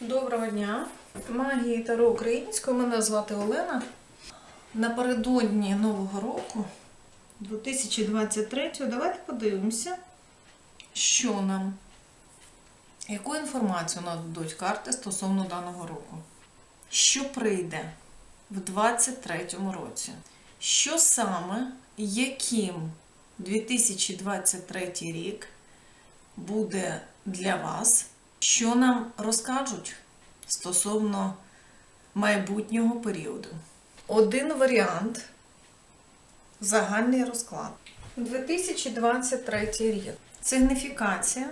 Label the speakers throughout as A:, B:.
A: Доброго дня. Магії Таро українською. Мене звати Олена. Напередодні Нового року 2023 давайте подивимося, що нам, яку інформацію нададуть карти стосовно даного року. Що прийде в 2023 році? Що саме, яким 2023 рік буде для вас? Що нам розкажуть стосовно майбутнього періоду? Один варіант загальний розклад. 2023 рік. Сигніфікація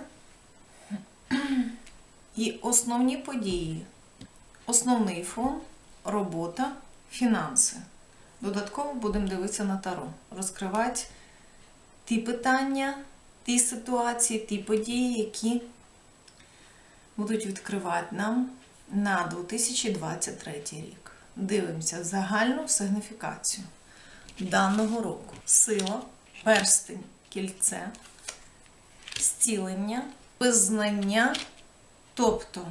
A: і основні події. Основний фон, робота, фінанси. Додатково будемо дивитися на таро. Розкривати ті питання, ті ситуації, ті події, які будуть відкривати нам на 2023 рік. Дивимося загальну сигніфікацію даного року. Сила, перстень, кільце, зцілення, визнання. Тобто,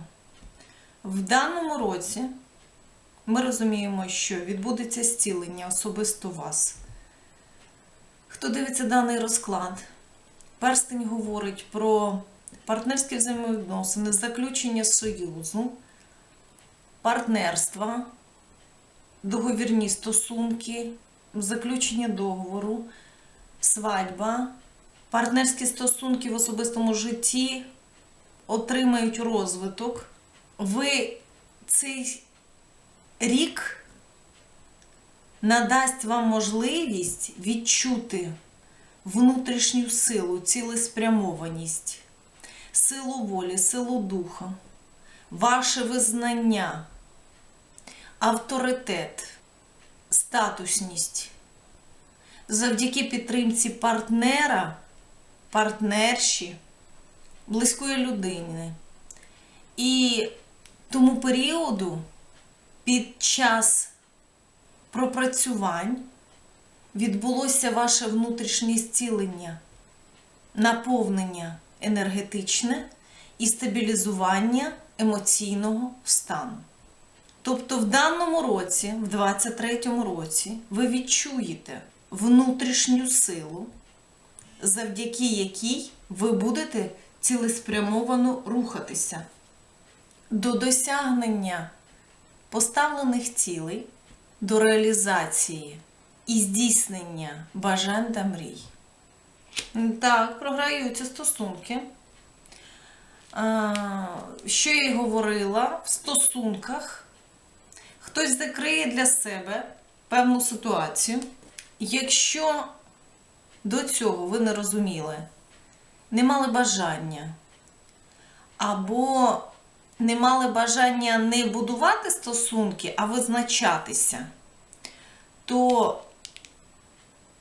A: в даному році ми розуміємо, що відбудеться зцілення особисто вас. Хто дивиться даний розклад? Перстень говорить про партнерські взаємовідносини, заключення союзу, партнерства, договірні стосунки, заключення договору, свадьба, партнерські стосунки в особистому житті отримають розвиток. Ви цей рік надасть вам можливість відчути внутрішню силу, цілеспрямованість, силу волі, силу духа, ваше визнання, авторитет, статусність. Завдяки підтримці партнера, партнерші, близької людини. І тому періоду під час пропрацювань відбулося ваше внутрішнє зцілення, наповнення енергетичне і стабілізування емоційного стану. Тобто в даному році, в 23-му році, ви відчуєте внутрішню силу, завдяки якій ви будете цілеспрямовано рухатися до досягнення поставлених цілей, до реалізації і здійснення бажань та мрій. Так, програються стосунки. Що я й говорила, в стосунках хтось закриє для себе певну ситуацію. Якщо до цього ви не розуміли, не мали бажання, або не мали бажання не будувати стосунки, а визначатися, то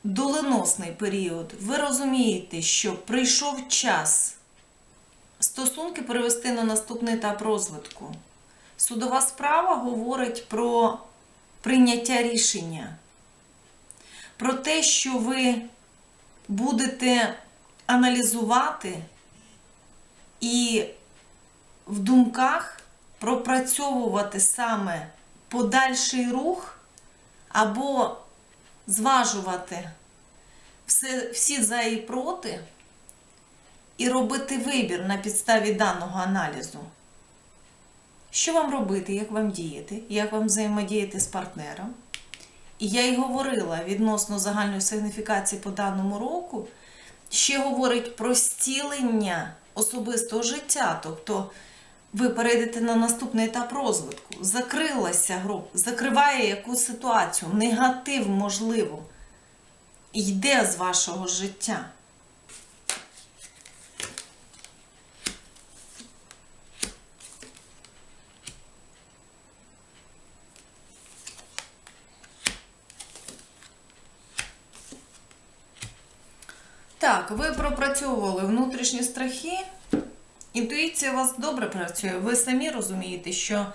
A: доленосний період, ви розумієте, що прийшов час стосунки перевести на наступний етап розвитку. Судова справа говорить про прийняття рішення, про те, що ви будете аналізувати і в думках пропрацьовувати саме подальший рух або зважувати все, всі за і проти, і робити вибір на підставі даного аналізу. Що вам робити, як вам діяти, як вам взаємодіяти з партнером? І я й говорила відносно загальної сигніфікації по даному року, ще говорить про стілення особистого життя. Тобто ви перейдете на наступний етап розвитку. Закрилася група, закриває якусь ситуацію, негатив, можливо, йде з вашого життя. Так, ви пропрацьовували внутрішні страхи. Інтуїція у вас добре працює. Ви самі розумієте, що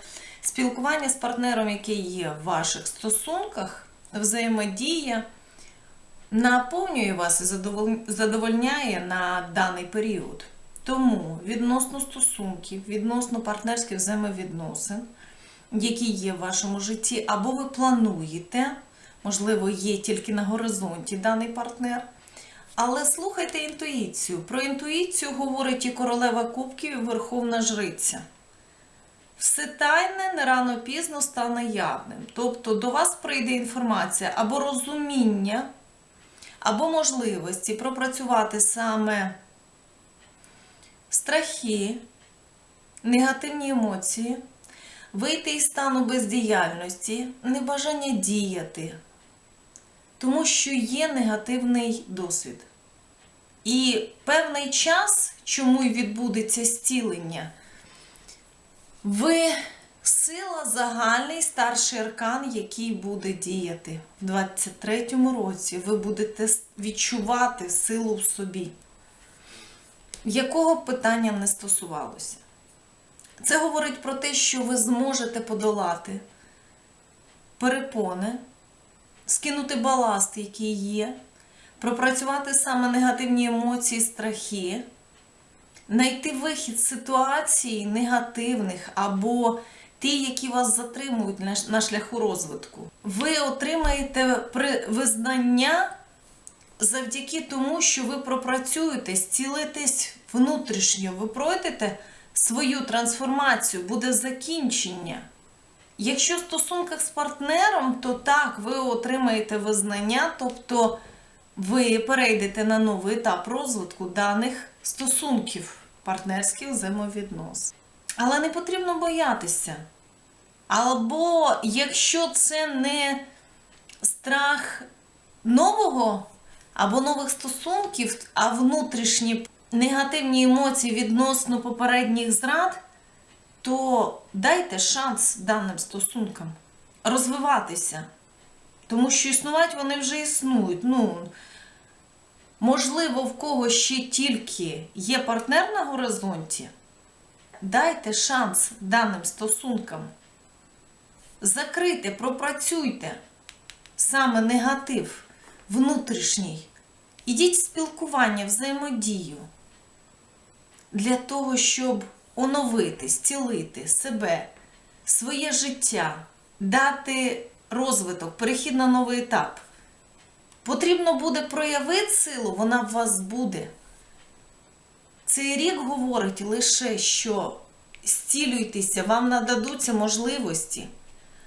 A: спілкування з партнером, який є в ваших стосунках, взаємодія наповнює вас і задовольняє на даний період. Тому відносно стосунків, відносно партнерських взаємовідносин, які є в вашому житті, або ви плануєте, можливо, є тільки на горизонті даний партнер. Але слухайте інтуїцію. Про інтуїцію говорить і королева кубків, і верховна жриця. Все тайне не рано пізно стане явним. Тобто до вас прийде інформація або розуміння, або можливості пропрацювати саме страхи, негативні емоції, вийти із стану бездіяльності, небажання діяти, тому що є негативний досвід. І певний час, чому й відбудеться зцілення, ви сила загальний старший аркан, який буде діяти в 23-му році. Ви будете відчувати силу в собі. Якого питання не стосувалося? Це говорить про те, що ви зможете подолати перепони, скинути баласт, який є, пропрацювати саме негативні емоції, страхи, знайти вихід з ситуацій негативних або ті, які вас затримують на- шляху розвитку. Ви отримаєте визнання завдяки тому, що ви пропрацюєте, зцілитесь внутрішньо, ви пройдете свою трансформацію, буде закінчення. Якщо в стосунках з партнером, то так, ви отримаєте визнання, тобто ви перейдете на новий етап розвитку даних стосунків, партнерських взаємовідносин. Але не потрібно боятися. Або якщо це не страх нового або нових стосунків, а внутрішні негативні емоції відносно попередніх зрад, то дайте шанс даним стосункам розвиватися. Тому що існувати вони вже існують. Ну, можливо, в кого ще тільки є партнер на горизонті, дайте шанс даним стосункам. Закрийте, пропрацюйте саме негатив внутрішній. Ідіть в спілкування, взаємодію для того, щоб оновити, зцілити себе, своє життя, дати розвиток, перехід на новий етап. Потрібно буде проявити силу, вона в вас буде. Цей рік говорить лише, що зцілюйтеся, вам нададуться можливості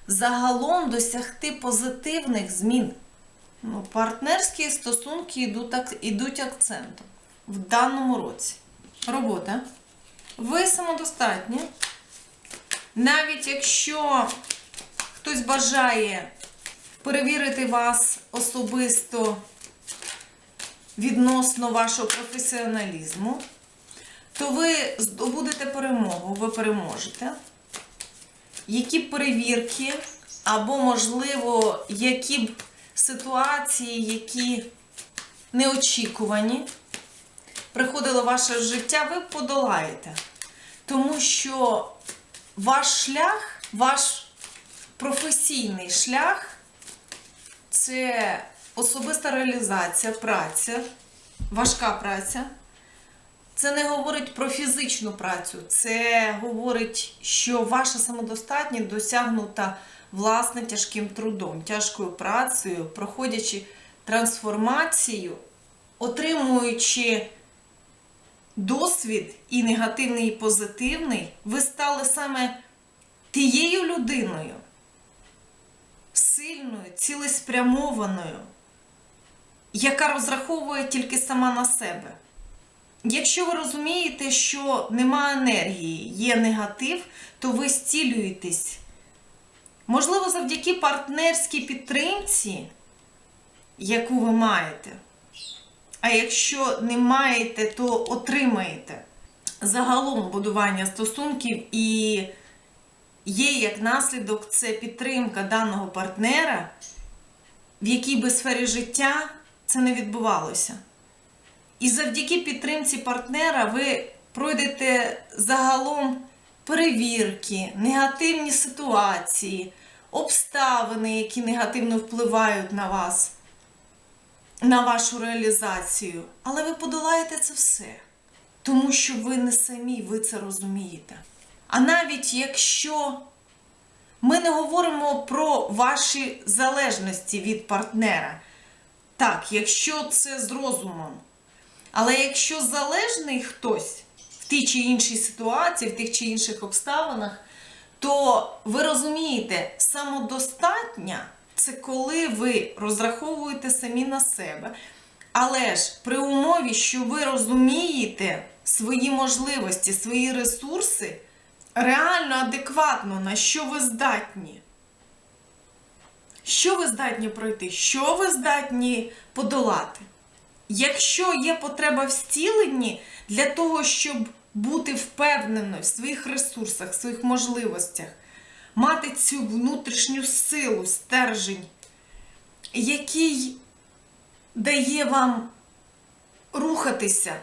A: загалом досягти позитивних змін. Ну, партнерські стосунки йдуть, акцентом в даному році. Робота. Ви самодостатні. Навіть якщо хтось бажає перевірити вас особисто відносно вашого професіоналізму, то ви здобудете перемогу, ви переможете. Які б перевірки, або, можливо, які б ситуації, які неочікувані, приходили в ваше життя, ви подолаєте. Тому що ваш шлях, ваш професійний шлях це особиста реалізація, праця, важка праця. Це не говорить про фізичну працю, це говорить, що ваша самодостатність досягнута власне тяжким трудом, тяжкою працею, проходячи трансформацію, отримуючи досвід і негативний, і позитивний, ви стали саме тією людиною, сильною, цілеспрямованою, яка розраховує тільки сама на себе. Якщо ви розумієте, що нема енергії, є негатив, то ви зцілюєтесь. Можливо, завдяки партнерській підтримці, яку ви маєте. А якщо не маєте, то отримаєте. Загалом будування стосунків і є як наслідок це підтримка даного партнера, в якій би сфері життя це не відбувалося. І завдяки підтримці партнера ви пройдете загалом перевірки, негативні ситуації, обставини, які негативно впливають на вас, на вашу реалізацію. Але ви подолаєте це все. Тому що ви не самі, ви це розумієте. А навіть якщо ми не говоримо про ваші залежності від партнера, так, якщо це з розумом. Але якщо залежний хтось в тій чи іншій ситуації, в тих чи інших обставинах, то ви розумієте, самодостатня це коли ви розраховуєте самі на себе. Але ж при умові, що ви розумієте свої можливості, свої ресурси, реально адекватно, на що ви здатні. Що ви здатні пройти? Що ви здатні подолати? Якщо є потреба в зціленні для того, щоб бути впевненою в своїх ресурсах, в своїх можливостях, мати цю внутрішню силу, стержень, який дає вам рухатися,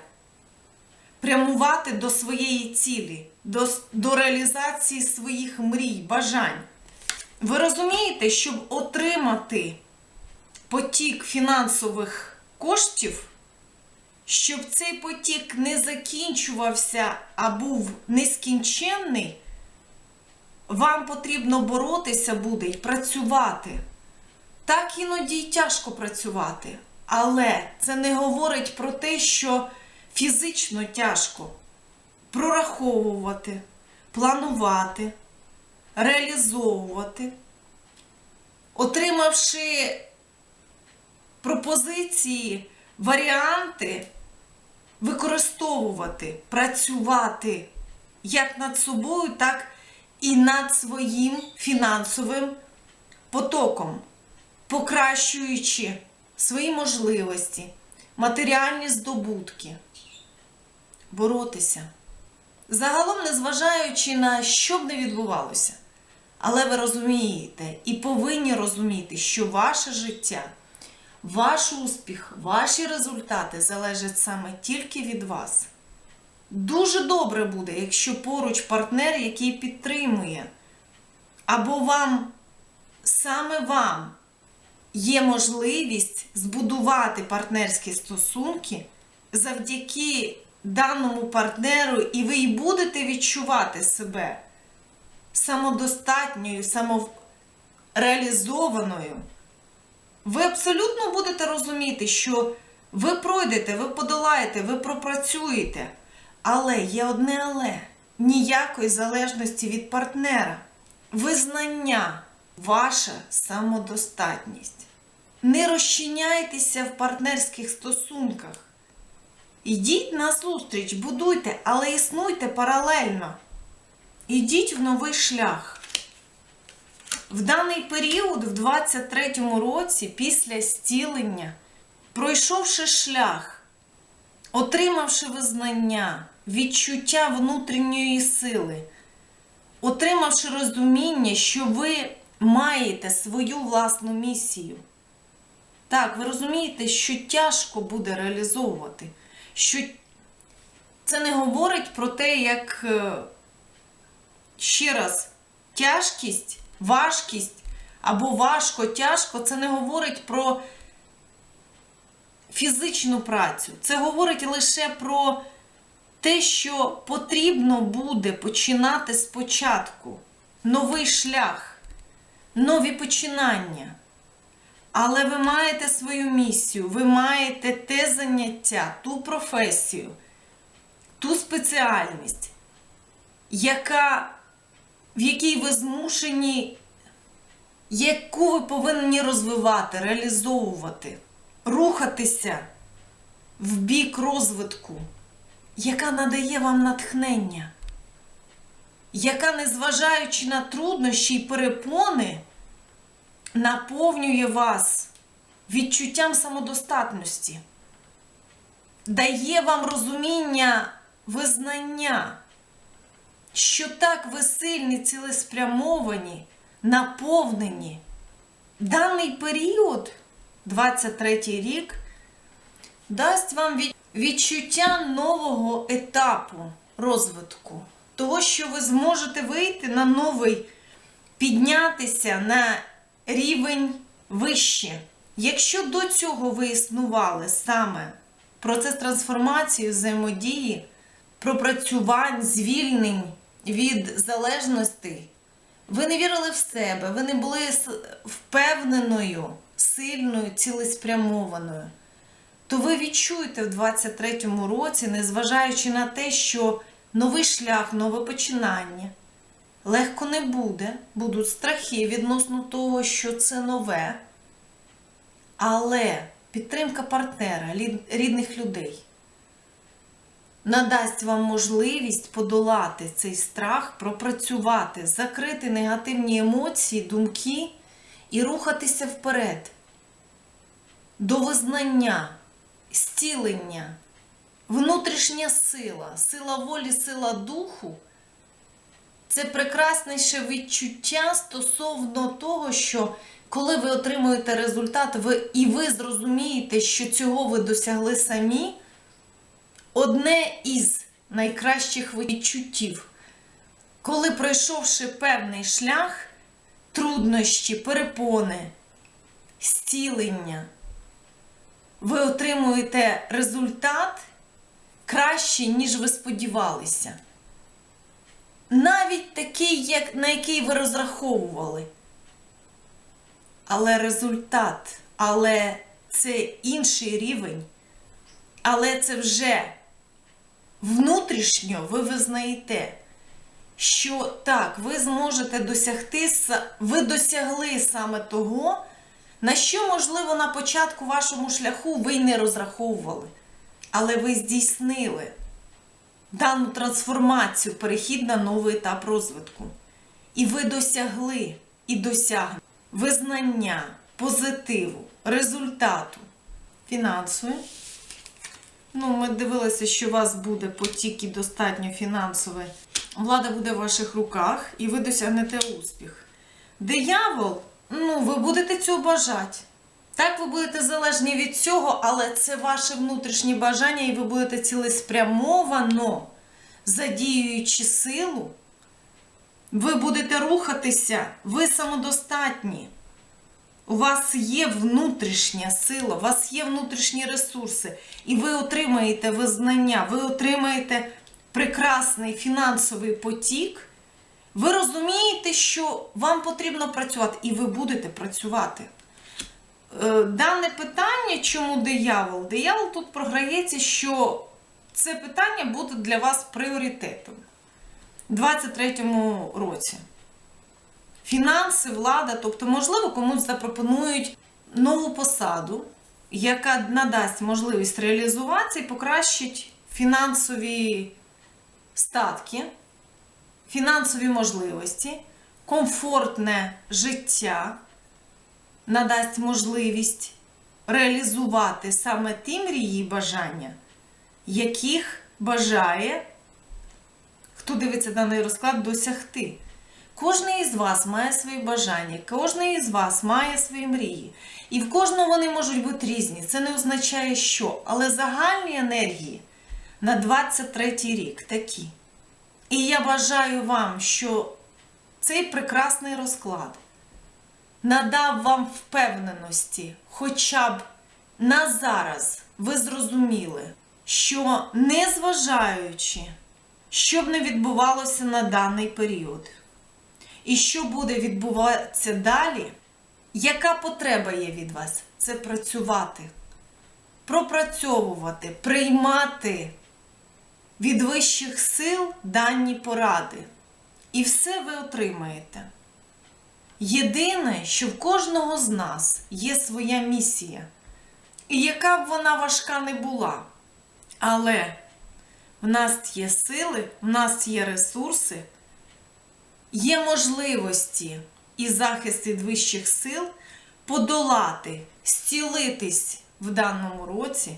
A: прямувати до своєї цілі, до, до реалізації своїх мрій, бажань. Ви розумієте, щоб отримати потік фінансових коштів, щоб цей потік не закінчувався, а був нескінченний, вам потрібно боротися буде і працювати. Так іноді й тяжко працювати, але це не говорить про те, що фізично тяжко прораховувати, планувати, реалізовувати, отримавши пропозиції, варіанти, використовувати, працювати як над собою, так і над своїм фінансовим потоком, покращуючи свої можливості, матеріальні здобутки, боротися. Загалом, незважаючи на що б не відбувалося, але ви розумієте і повинні розуміти, що ваше життя, ваш успіх, ваші результати залежать саме тільки від вас. Дуже добре буде, якщо поруч партнер, який підтримує, або вам, саме вам, є можливість збудувати партнерські стосунки завдяки даному партнеру, і ви й будете відчувати себе самодостатньою, самореалізованою. Ви абсолютно будете розуміти, що ви пройдете, ви подолаєте, ви пропрацюєте. Але є одне але ніякої залежності від партнера. Визнання, ваша самодостатність. Не розчиняйтеся в партнерських стосунках. Ідіть на зустріч, будуйте, але існуйте паралельно. Ідіть в новий шлях. В даний період, в 23-му році, після стілення, пройшовши шлях, отримавши визнання, відчуття внутрішньої сили, отримавши розуміння, що ви маєте свою власну місію. Так, ви розумієте, що тяжко буде реалізовувати, що це не говорить про те, як е, ще раз, тяжкість, важкість або важко, тяжко, це не говорить про фізичну працю. Це говорить лише про те, що потрібно буде починати спочатку новий шлях, нові починання. Але ви маєте свою місію, ви маєте те заняття, ту професію, ту спеціальність, яка, в якій ви змушені, яку ви повинні розвивати, реалізовувати, рухатися в бік розвитку, яка надає вам натхнення, яка, незважаючи на труднощі і перепони, наповнює вас відчуттям самодостатності, дає вам розуміння, визнання, що так ви сильні, цілеспрямовані, наповнені. Даний період, 23 рік, дасть вам від- відчуття нового етапу розвитку, того, що ви зможете вийти на новий, піднятися на рівень вище. Якщо до цього ви існували саме процес трансформації, взаємодії, пропрацювань, звільнень від залежностей. Ви не вірили в себе, ви не були впевненою, сильною, цілеспрямованою. То ви відчуєте в 23-му році, незважаючи на те, що новий шлях, нове починання. Легко не буде, будуть страхи відносно того, що це нове. Але підтримка партнера, рідних людей надасть вам можливість подолати цей страх, пропрацювати, закрити негативні емоції, думки і рухатися вперед до визнання, зцілення, внутрішня сила, сила волі, сила духу. Це прекрасніше відчуття стосовно того, що коли ви отримуєте результат, ви, і ви зрозумієте, що цього ви досягли самі, одне із найкращих відчуттів, коли пройшовши певний шлях, труднощі, перепони, зцілення, ви отримуєте результат кращий, ніж ви сподівалися навіть такий, як, на який ви розраховували. Але результат, але це інший рівень, але це вже внутрішньо ви визнаєте, що так, ви зможете досягти, ви досягли саме того, на що, можливо, на початку вашому шляху ви й не розраховували. Але ви здійснили дану трансформацію, перехід на новий етап розвитку. І ви досягли і досягнете визнання, позитиву, результату фінансової. Ну, ми дивилися, що у вас буде потік і достатньо фінансовий. Влада буде в ваших руках, і ви досягнете успіх. Диявол, ну, ви будете цього бажати. Так, ви будете залежні від цього, але це ваше внутрішнє бажання, і ви будете цілеспрямовано, задіюючи силу, ви будете рухатися, ви самодостатні. У вас є внутрішня сила, у вас є внутрішні ресурси, і ви отримаєте визнання, ви отримаєте прекрасний фінансовий потік. Ви розумієте, що вам потрібно працювати, і ви будете працювати. Е, Дане питання, чому диявол? Диявол тут програється, що це питання буде для вас пріоритетом у 23-му році. Фінанси, влада, тобто, можливо, комусь запропонують нову посаду, яка надасть можливість реалізуватися і покращить фінансові статки, фінансові можливості, комфортне життя надасть можливість реалізувати саме ті мрії і бажання, яких бажає, хто дивиться даний розклад, досягти. Кожний із вас має свої бажання, кожен із вас має свої мрії. І в кожного вони можуть бути різні. Це не означає, що. Але загальні енергії на 23 рік такі. І я бажаю вам, що цей прекрасний розклад надав вам впевненості, хоча б на зараз ви зрозуміли, що незважаючи, що б не відбувалося на даний період, і що буде відбуватися далі, яка потреба є від вас? Це працювати, пропрацьовувати, приймати від вищих сил дані поради. І все ви отримаєте. Єдине, що в кожного з нас є своя місія, і яка б вона важка не була. Але в нас є сили, в нас є ресурси, є можливості і захист від вищих сил подолати, зцілитись в даному році